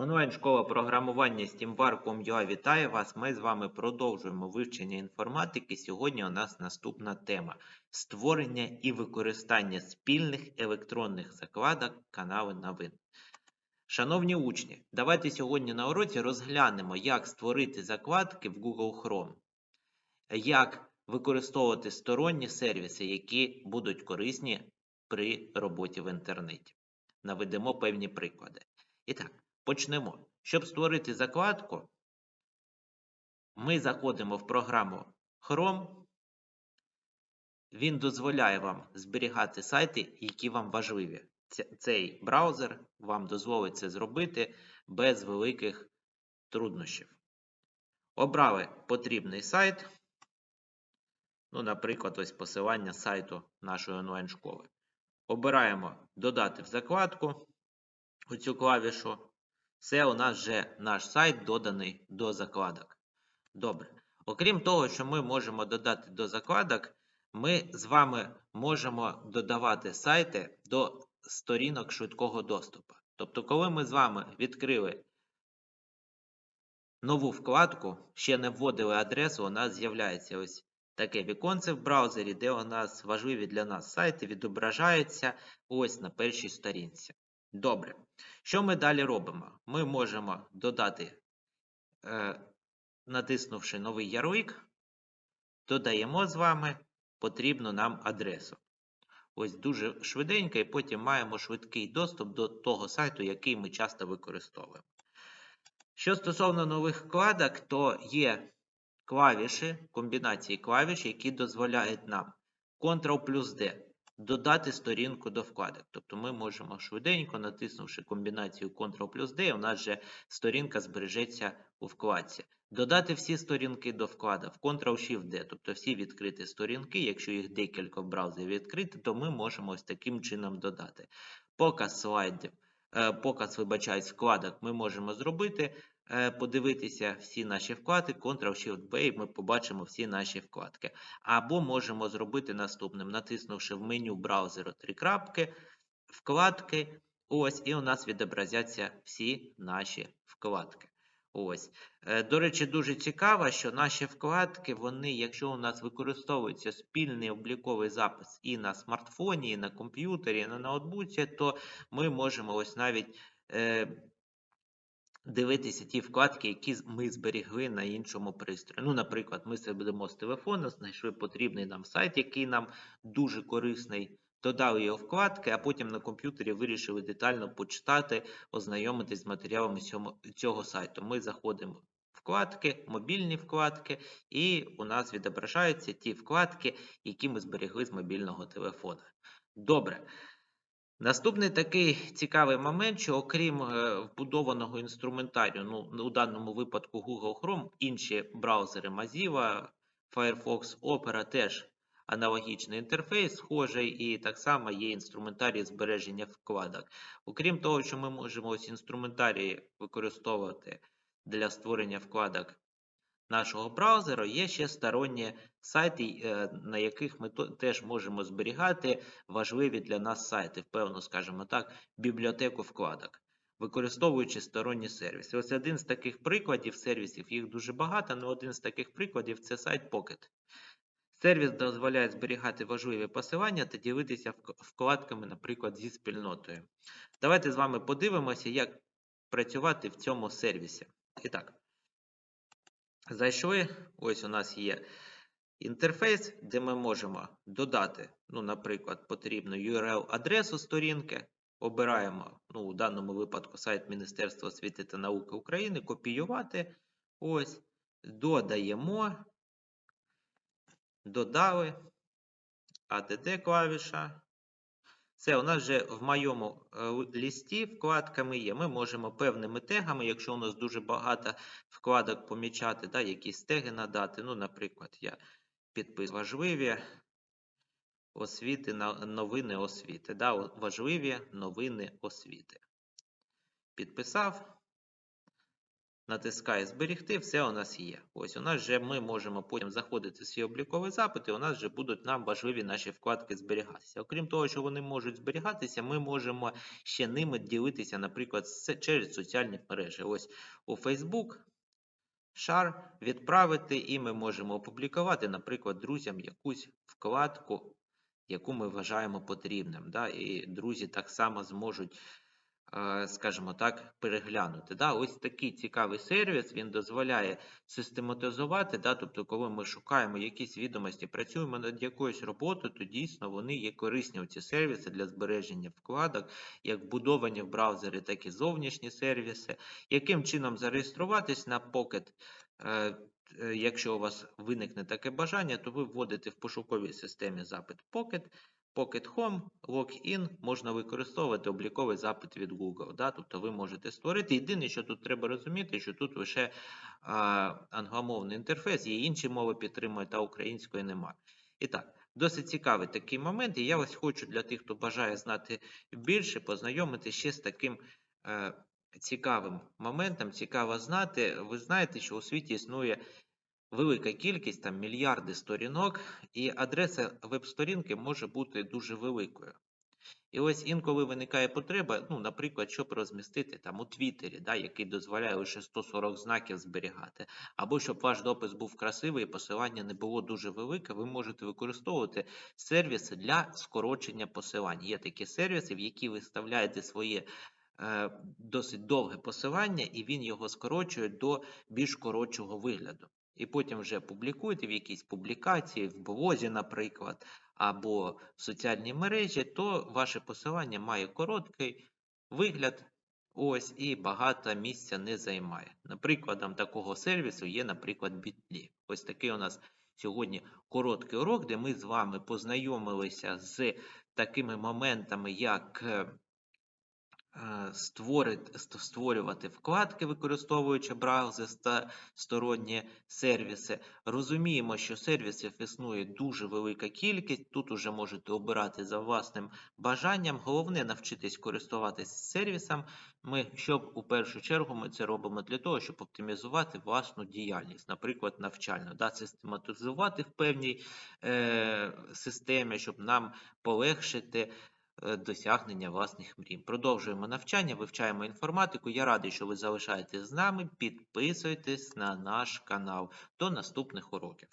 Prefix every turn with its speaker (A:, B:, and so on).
A: Онлайн-школа програмування SteamVar.com.ua вітає вас. Ми з вами продовжуємо вивчення інформатики. Сьогодні у нас наступна тема створення і використання спільних електронних закладок канали новин. Шановні учні, давайте сьогодні на уроці розглянемо, як створити закладки в Google Chrome, як використовувати сторонні сервіси, які будуть корисні при роботі в інтернеті. Наведемо певні приклади. І так, почнемо. Щоб створити закладку, ми заходимо в програму Chrome. Він дозволяє вам зберігати сайти, які вам важливі. Цей браузер вам дозволить це зробити без великих труднощів. Обрали потрібний сайт. Ну, наприклад, ось посилання сайту нашої онлайн-школи. Обираємо додати в закладку оцю клавішу. Це у нас вже наш сайт доданий до закладок. Добре. Окрім того, що ми можемо додати до закладок, ми з вами можемо додавати сайти до сторінок швидкого доступу. Тобто, коли ми з вами відкрили нову вкладку, ще не вводили адресу, у нас з'являється ось таке віконце в браузері, де у нас важливі для нас сайти відображаються ось на першій сторінці. Добре. Що ми далі робимо? Ми можемо додати, е, натиснувши новий ярлик, додаємо з вами потрібну нам адресу. Ось дуже швиденько, і потім маємо швидкий доступ до того сайту, який ми часто використовуємо. Що стосовно нових вкладок, то є клавіші, комбінації клавіш, які дозволяють нам Ctrl плюс D додати сторінку до вкладок. Тобто ми можемо швиденько, натиснувши комбінацію Ctrl плюс D, у нас вже сторінка збережеться у вкладці. Додати всі сторінки до вкладок Ctrl-Shift-D, тобто всі відкриті сторінки, якщо їх декілька в браузері відкрити, то ми можемо ось таким чином додати. Показ слайдів, е, показ, вибачаюсь, вкладок ми можемо зробити, подивитися всі наші вкладки, Ctrl-Shift-B, і ми побачимо всі наші вкладки. Або можемо зробити наступним, натиснувши в меню браузеру три крапки, вкладки, ось, і у нас відобразяться всі наші вкладки. Ось. Е, До речі, дуже цікаво, що наші вкладки, вони, якщо у нас використовується спільний обліковий запис і на смартфоні, і на комп'ютері, і на ноутбуці, то ми можемо ось навіть е, дивитися ті вкладки, які ми зберігли на іншому пристрої. Ну, наприклад, ми це будемо з телефона, знайшли потрібний нам сайт, який нам дуже корисний. Додали його вкладки, а потім на комп'ютері вирішили детально почитати, ознайомитись з матеріалами цього сайту. Ми заходимо в вкладки, мобільні вкладки, і у нас відображаються ті вкладки, які ми зберегли з мобільного телефона. Добре. Наступний такий цікавий момент, що окрім е, вбудованого інструментарію, ну у даному випадку Google Chrome, інші браузери Mozilla, Firefox, Opera теж аналогічний інтерфейс, схожий, і так само є інструментарій збереження вкладок. Окрім того, що ми можемо ось інструментарії використовувати для створення вкладок нашого браузера, є ще сторонні сайти, е, на яких ми теж можемо зберігати важливі для нас сайти, певно, скажімо так, бібліотеку вкладок, використовуючи сторонні сервіси. Ось один з таких прикладів сервісів, їх дуже багато, але один з таких прикладів це сайт Pocket. Сервіс дозволяє зберігати важливі посилання та ділитися вкладками, наприклад, зі спільнотою. Давайте з вами подивимося, як працювати в цьому сервісі. І так, зайшли. Ось у нас є інтерфейс, де ми можемо додати, ну, наприклад, потрібну URL-адресу сторінки. Обираємо, ну, у даному випадку сайт Міністерства освіти та науки України, копіювати. Ось, додаємо, додали, ADD клавіша. Все, у нас вже в моєму е, лісті вкладками є. Ми можемо певними тегами, якщо у нас дуже багато вкладок помічати, да, якісь теги надати. Ну, наприклад, я підпис важливі освіти, новини освіти. Да, важливі новини освіти. Підписав. Натискає зберегти, все у нас є. Ось у нас вже ми можемо потім заходити в свій обліковий запит, і у нас вже будуть нам важливі наші вкладки зберігатися. Окрім того, що вони можуть зберігатися, ми можемо ще ними ділитися, наприклад, через соціальні мережі. Ось у Facebook шар відправити, і ми можемо опублікувати, наприклад, друзям якусь вкладку, яку ми вважаємо потрібним. Да? І друзі так само зможуть, скажімо так, переглянути. Да? Ось такий цікавий сервіс, він дозволяє систематизувати, да? тобто, коли ми шукаємо якісь відомості, працюємо над якоюсь роботою, то дійсно вони є корисні ці сервіси для збереження вкладок, як вбудовані в браузері, так і зовнішні сервіси. Яким чином зареєструватись на Pocket? Е, е, Якщо у вас виникне таке бажання, то ви вводите в пошуковій системі запит Pocket, Pocket Home, Login, можна використовувати обліковий запит від Google. Да? Тобто ви можете створити. Єдине, що тут треба розуміти, що тут лише а, англомовний інтерфейс, є інші мови підтримують, а української немає. І так, досить цікавий такий момент, і я ось хочу для тих, хто бажає знати більше, познайомити ще з таким е, цікавим моментом. Цікаво знати. Ви знаєте, що у світі існує велика кількість, там мільярди сторінок, і адреса веб-сторінки може бути дуже великою. І ось інколи виникає потреба, ну, наприклад, щоб розмістити там у Твіттері, да, який дозволяє лише 140 знаків зберігати, або щоб ваш допис був красивий і посилання не було дуже велике, ви можете використовувати сервіси для скорочення посилань. Є такі сервіси, в які ви вставляєте своє е, досить довге посилання, і він його скорочує до більш коротшого вигляду. І потім вже публікуєте в якійсь публікації, в блозі, наприклад, або в соціальній мережі, то ваше посилання має короткий вигляд, ось і багато місця не займає. Наприкладом такого сервісу є, наприклад, Bitly. Ось такий у нас сьогодні короткий урок, де ми з вами познайомилися з такими моментами, як е, е, створити, ст- створювати вкладки, використовуючи браузер та сторонні сервіси. Розуміємо, що сервісів існує дуже велика кількість. Тут уже можете обирати за власним бажанням. Головне навчитись користуватись сервісом. Ми, щоб у першу чергу ми це робимо для того, щоб оптимізувати власну діяльність, наприклад, навчальну, да, систематизувати в певній е, системі, щоб нам полегшити е, досягнення власних мрій. Продовжуємо навчання, вивчаємо інформатику. Я радий, що ви залишаєтесь з нами. Підписуйтесь на наш канал. До наступних уроків.